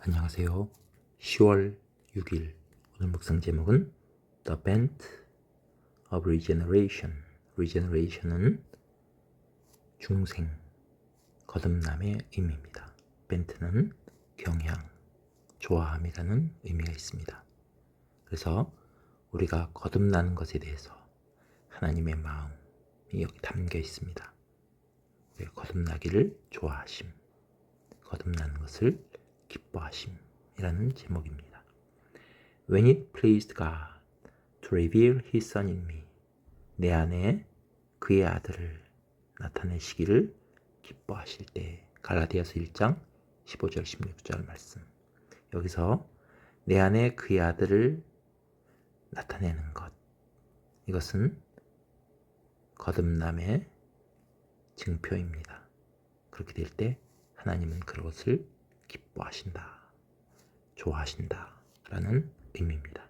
안녕하세요. 10월 6일 오늘 묵상 제목은 The Bent of Regeneration. Regeneration은 중생, 거듭남의 의미입니다. 벤트는 경향, 좋아함이라는 의미가 있습니다. 그래서 우리가 거듭나는 것에 대해서 하나님의 마음이 여기 담겨 있습니다. 거듭나기를 좋아하심, 거듭나는 것을 기뻐하심이라는 제목입니다. When it pleased God to reveal His Son in me, 내 안에 그의 아들을 나타내시기를 기뻐하실 때 갈라디아서 1장 15절 16절 말씀 여기서 내 안에 그의 아들을 나타내는 것 이것은 거듭남의 증표입니다. 그렇게 될 때 하나님은 그것을 기뻐하신다, 좋아하신다 라는 의미입니다.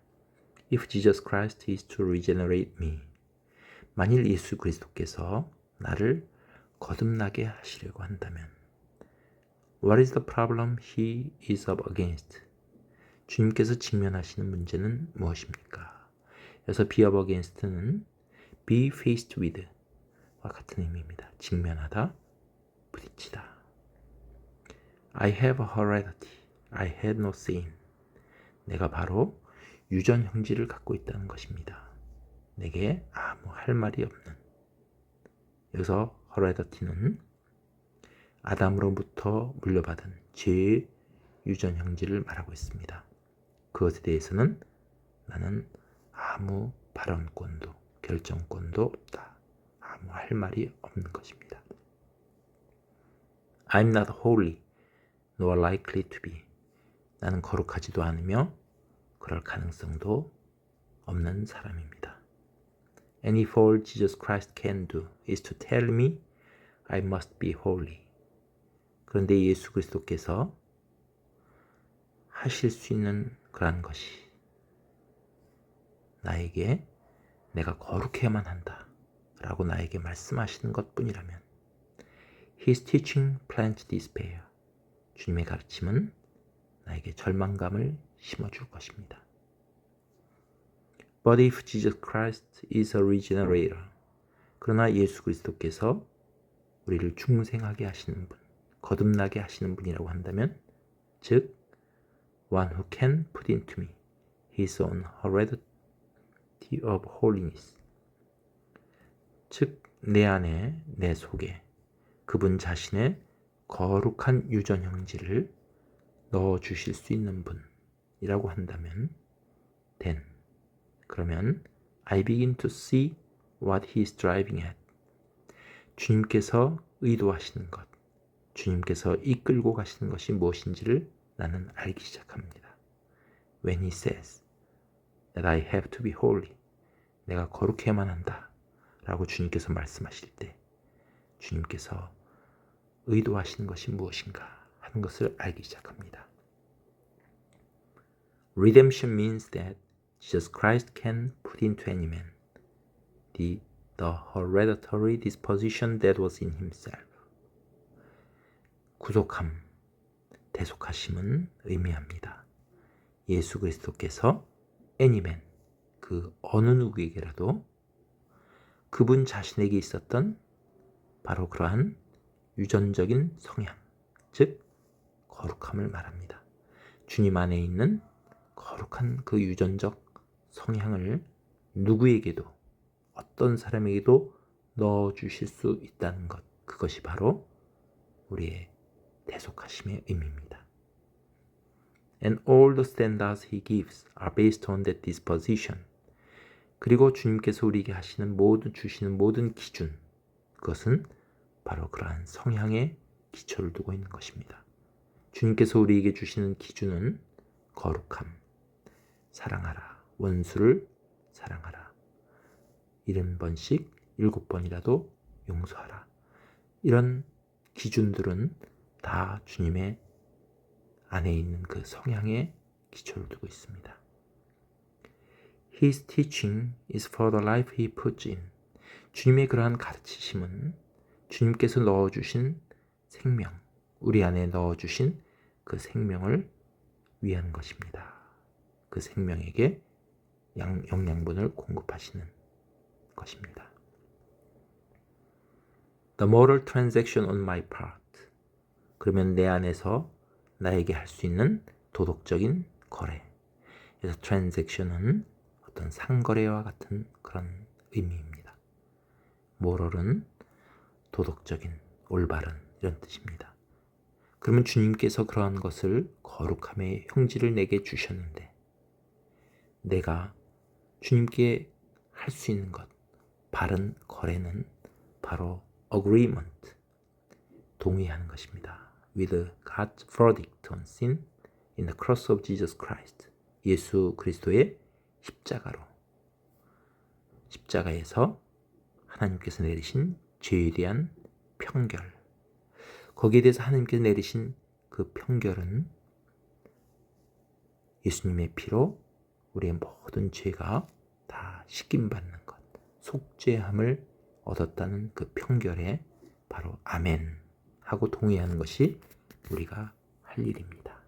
If Jesus Christ is to regenerate me, 만일 예수 그리스도께서 나를 거듭나게 하시려고 한다면, What is the problem he is up against? 주님께서 직면하시는 문제는 무엇입니까? 여기서 be up against는 be faced with 와 같은 의미입니다. 직면하다, 부딪히다. I have a heredity. I had no sin. 내가 바로 유전 형질을 갖고 있다는 것입니다. 내게 아무 할 말이 없는. 여기서 heredity는 아담으로부터 물려받은 죄의 유전 형질을 말하고 있습니다. 그것에 대해서는 나는 아무 발언권도 결정권도 없다. 아무 할 말이 없는 것입니다. I'm not holy. Nor likely to be. 나는 거룩하지도 않으며 그럴 가능성도 없는 사람입니다. And if all Jesus Christ can do is to tell me I must be holy. 그런데 예수 그리스도께서 하실 수 있는 그러한 것이 나에게 내가 거룩해야만 한다 라고 나에게 말씀하시는 것 뿐이라면 His teaching plants despair. 주님의 가르침은 나에게 절망감을 심어줄 것입니다. But if Jesus Christ is a regenerator, 그러나 예수 그리스도께서 우리를 중생하게 하시는 분, 거듭나게 하시는 분이라고 한다면, 즉, one who can put into me his own heredity of holiness, 즉, 내 안에, 내 속에 그분 자신의 거룩한 유전 형질을 넣어 주실 수 있는 분이라고 한다면 then 그러면 I begin to see what he is driving at 주님께서 의도하시는 것 주님께서 이끌고 가시는 것이 무엇인지를 나는 알기 시작합니다. When he says that I have to be holy 내가 거룩해야만 한다 라고 주님께서 말씀하실 때 주님께서 의도하시는 것이 무엇인가 하는 것을 알기 시작합니다. Redemption means that Jesus Christ can put into any man the, the hereditary disposition that was in himself. 구속함, 대속하심은 의미합니다. 예수 그리스도께서 man, 그 어느 누구에게라도 그분 자신에게 있었던 바로 그러한 유전적인 성향, 즉 거룩함을 말합니다. 주님 안에 있는 거룩한 그 유전적 성향을 누구에게도 어떤 사람에게도 넣어 주실 수 있다는 것. 그것이 바로 우리의 대속하심의 의미입니다. And all the standards he gives are based on that disposition. 그리고 주님께서 우리에게 하시는 모든 주시는 모든 기준 그것은 바로 그러한 성향의 기초를 두고 있는 것입니다. 주님께서 우리에게 주시는 기준은 거룩함, 사랑하라, 원수를 사랑하라, 일흔 번씩 일곱 번이라도 용서하라. 이런 기준들은 다 주님의 안에 있는 그 성향의 기초를 두고 있습니다. His teaching is for the life he puts in. 주님의 그러한 가르치심은 주님께서 넣어주신 생명, 우리 안에 넣어주신 그 생명을 위한 것입니다. 그 생명에게 양, 영양분을 공급하시는 것입니다. The moral transaction on my part. 그러면 내 안에서 나에게 할 수 있는 도덕적인 거래. 그래서 transaction은 어떤 상거래와 같은 그런 의미입니다. moral은 도덕적인, 올바른 이런 뜻입니다. 그러면 주님께서 그러한 것을 거룩함의 형질을 내게 주셨는데 내가 주님께 할 수 있는 것, 바른 거래는 바로 agreement, 동의하는 것입니다. With God's verdict on sin in the cross of Jesus Christ. 예수 그리스도의 십자가로 십자가에서 하나님께서 내리신 죄에 대한 평결. 거기에 대해서 하나님께서 내리신 그 평결은 예수님의 피로 우리의 모든 죄가 다 씻김받는 것, 속죄함을 얻었다는 그 평결에 바로 아멘 하고 동의하는 것이 우리가 할 일입니다.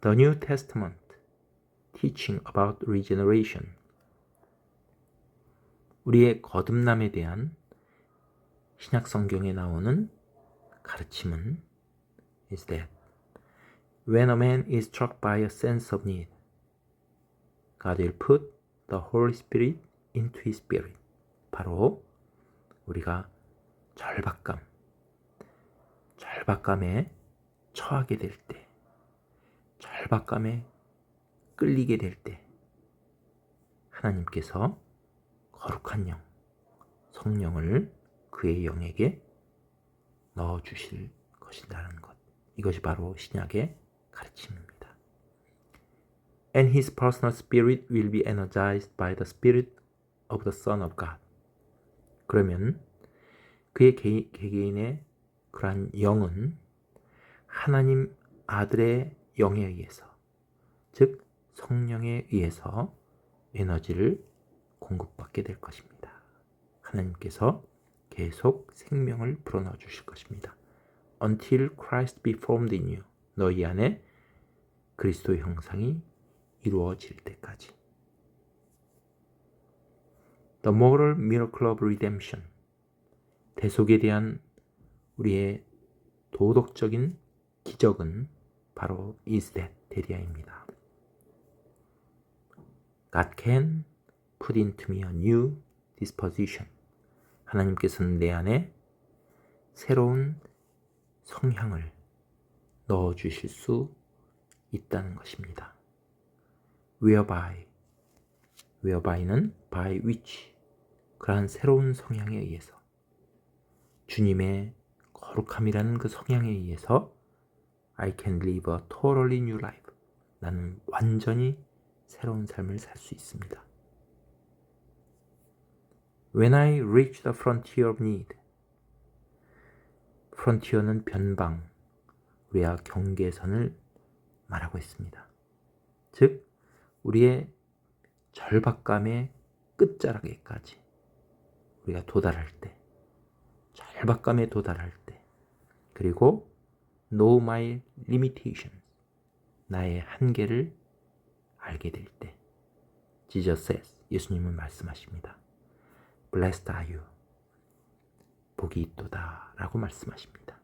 The New Testament Teaching about Regeneration 우리의 거듭남에 대한 신약 성경에 나오는 가르침은 is that when a man is struck by a sense of need, God will put the Holy Spirit into his spirit. 바로 우리가 절박감, 절박감에 처하게 될 때, 절박감에 끌리게 될 때, 하나님께서 거룩한 영, 성령을 그의 영에게 넣어 주실 것이라는 것. 이것이 바로 신약의 가르침입니다. And his personal spirit will be energized by the spirit of the Son of God. 그러면 그의 개, 개개인의 그러한 영은 하나님 아들의 영에 의해서, 즉 성령에 의해서 에너지를 공급받게 될 것입니다. 하나님께서 계속 생명을 불어넣어 주실 것입니다. Until Christ be formed in you. 너희 안에 그리스도 형상이 이루어질 때까지. The moral miracle of redemption. 대속에 대한 우리의 도덕적인 기적은 바로 is that 대리아입니다. God can put into me a new disposition. 하나님께서는 내 안에 새로운 성향을 넣어 주실 수 있다는 것입니다. whereby, whereby,는 by which, 그러한 새로운 성향에 의해서 주님의 거룩함이라는 그 성향에 의해서 I can live a totally new life. 나는 완전히 새로운 삶을 살 수 있습니다. When I reach the frontier of need. frontier는 변방, 우리와 경계선을 말하고 있습니다. 즉, 우리의 절박감의 끝자락에까지 우리가 도달할 때, 절박감에 도달할 때, 그리고 know my limitations, 나의 한계를 알게 될 때, Jesus says, 예수님은 말씀하십니다. Blessed are you. 복이 있도다 라고 말씀하십니다.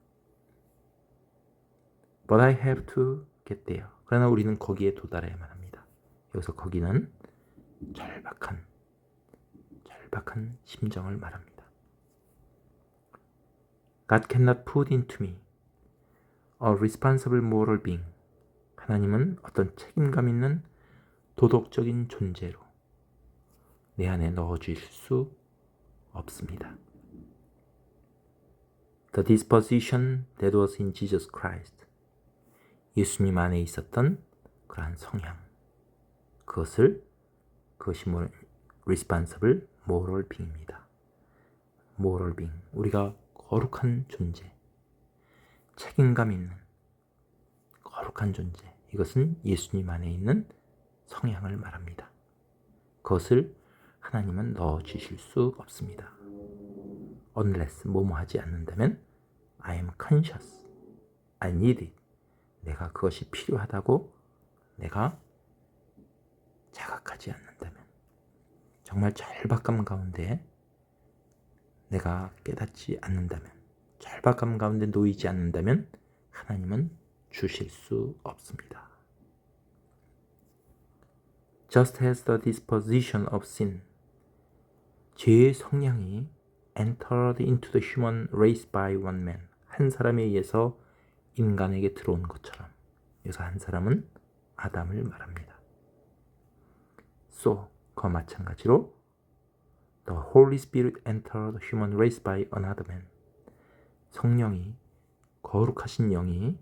But I have to get there. 그러나 우리는 거기에 도달해야만 합니다. 여기서 거기는 절박한, 절박한 심정을 말합니다. God cannot put into me a responsible moral being. 하나님은 어떤 책임감 있는 도덕적인 존재로 내 안에 넣어주실 수 없습니다. The disposition that was in Jesus Christ. 예수님 안에 있었던 그러한 성향. 그것을 그것이 뭐 responsible moral being입니다. moral being. 우리가 거룩한 존재. 책임감 있는 거룩한 존재. 이것은 예수님 안에 있는 성향을 말합니다. 그것을 하나님은 넣어 주실 수 없습니다. unless 뭐뭐 하지 않는다면 I am conscious. I need it. 내가 그것이 필요하다고 내가 자각하지 않는다면 정말 절박감 가운데 내가 깨닫지 않는다면 절박감 가운데 놓이지 않는다면 하나님은 주실 수 없습니다. Just as the disposition of sin 죄의 성향이 entered into the human race by one man 한 사람에 의해서 인간에게 들어온 것처럼 여기서 한 사람은 아담을 말합니다. So 그와 마찬가지로 The Holy Spirit entered the human race by another man 성령이 거룩하신 영이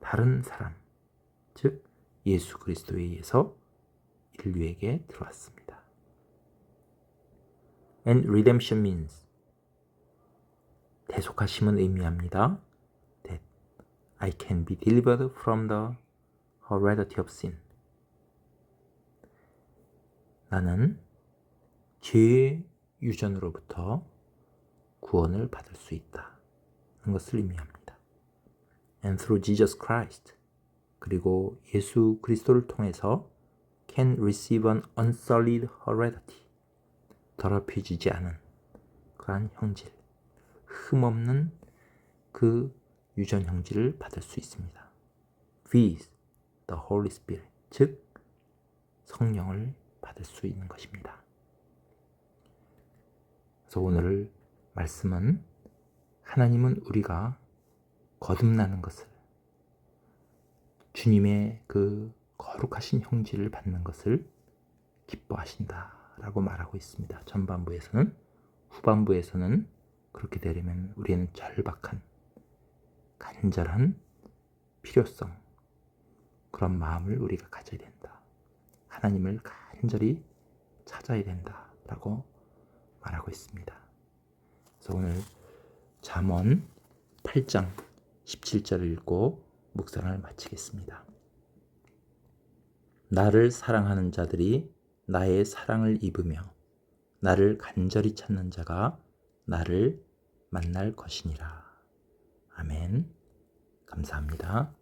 다른 사람 즉 예수 그리스도에 의해서 인류에게 들어왔습니다. And redemption means 대속하심은 의미합니다. That I can be delivered from the heredity of sin. 나는 죄의 유전으로부터 구원을 받을 수 있다. 는 것을 의미합니다. And through Jesus Christ. 그리고 예수 그리스도를 통해서 can receive an unsullied heredity. 더럽혀지지 않은 그러한 형질, 흠없는 그 유전 형질을 받을 수 있습니다. with the Holy Spirit, 즉 성령을 받을 수 있는 것입니다. 그래서 오늘 말씀은 하나님은 우리가 거듭나는 것을 주님의 그 거룩하신 형질을 받는 것을 기뻐하신다 라고 말하고 있습니다. 전반부에서는 후반부에서는 그렇게 되려면 우리는 절박한 간절한 필요성 그런 마음을 우리가 가져야 된다. 하나님을 간절히 찾아야 된다라고 말하고 있습니다. 그래서 오늘 잠언 8장 17절을 읽고 묵상을 마치겠습니다. 나를 사랑하는 자들이 나의 사랑을 입으며 나를 간절히 찾는 자가 나를 만날 것이니라. 아멘. 감사합니다.